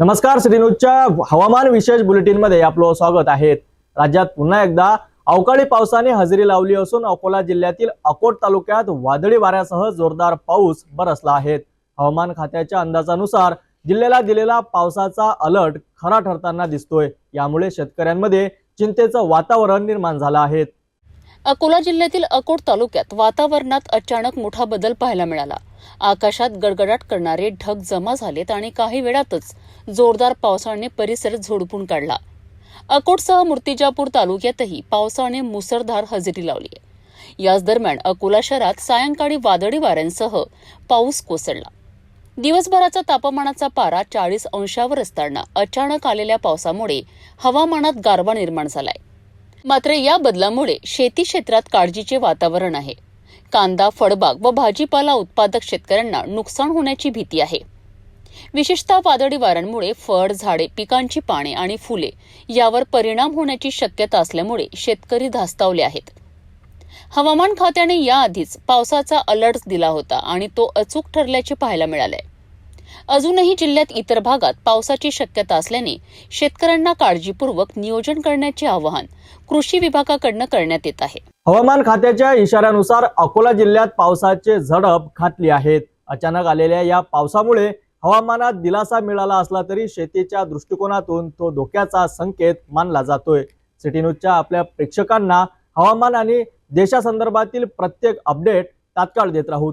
नमस्कार सिटी न्यूजच्या हवामान विशेष बुलेटिनमध्ये आपलं स्वागत आहे. राज्यात पुन्हा एकदा अवकाळी पावसाने हजेरी लावली असून अकोला जिल्ह्यातील अकोट तालुक्यात वादळी वाऱ्यासह जोरदार पाऊस बरसला आहे. हवामान खात्याच्या अंदाजानुसार जिल्ह्याला दिलेला पावसाचा अलर्ट खरा ठरताना दिसतोय. यामुळे शेतकऱ्यांमध्ये चिंतेचं वातावरण निर्माण झालं आहे. अकोला जिल्ह्यातील अकोट तालुक्यात वातावरणात अचानक मोठा बदल पाहायला मिळाला. आकाशात गडगडाट करणारे ढग जमा झालेत आणि काही वेळातच जोरदार पावसाने परिसर झोडपून काढला. अकोटसह मूर्तिजापूर तालुक्यातही पावसाने मुसळधार हजेरी लावली. याच दरम्यान अकोला शहरात सायंकाळी वादळी वाऱ्यांसह पाऊस कोसळला. दिवसभराचा तापमानाचा पारा चाळीस अंशावर असताना अचानक आलेल्या पावसामुळे हवामानात गारवा निर्माण झालाय. मात्र या बदलामुळे शेती क्षेत्रात काळजीचे वातावरण आहे. कांदा फळबाग व भाजीपाला उत्पादक शेतकऱ्यांना नुकसान होण्याची भीती आहे. विशेषतः वादळी वाऱ्यांमुळे फळ झाडे पिकांची पाने आणि फुले यावर परिणाम होण्याची शक्यता असल्यामुळे शेतकरी धास्तावले आहेत. हवामान खात्याने याआधीच पावसाचा अलर्ट दिला होता आणि तो अचूक ठरल्याचे पाहायला मिळालंय. अजूनही जिल्ह्यात इतर भागात पावसाची शक्यता असल्याने शेतकऱ्यांना काळजीपूर्वक नियोजन करण्याचे आवाहन कृषी विभागाकडनं करण्यात येत आहे. हवामान खात्याच्या इशाऱ्यानुसार अकोला जिल्ह्यात पावसाचे झडप घातली आहेत. अचानक आलेल्या या पावसामुळे हवामानात दिलासा मिळाला असला तरी शेतीच्या दृष्टिकोनातून तो धोक्याचा संकेत मानला जातोय. सिटी न्यूजच्या आपल्या प्रेक्षकांना हवामान आणि देशासंदर्भातील प्रत्येक अपडेट तात्काळ देत राहू.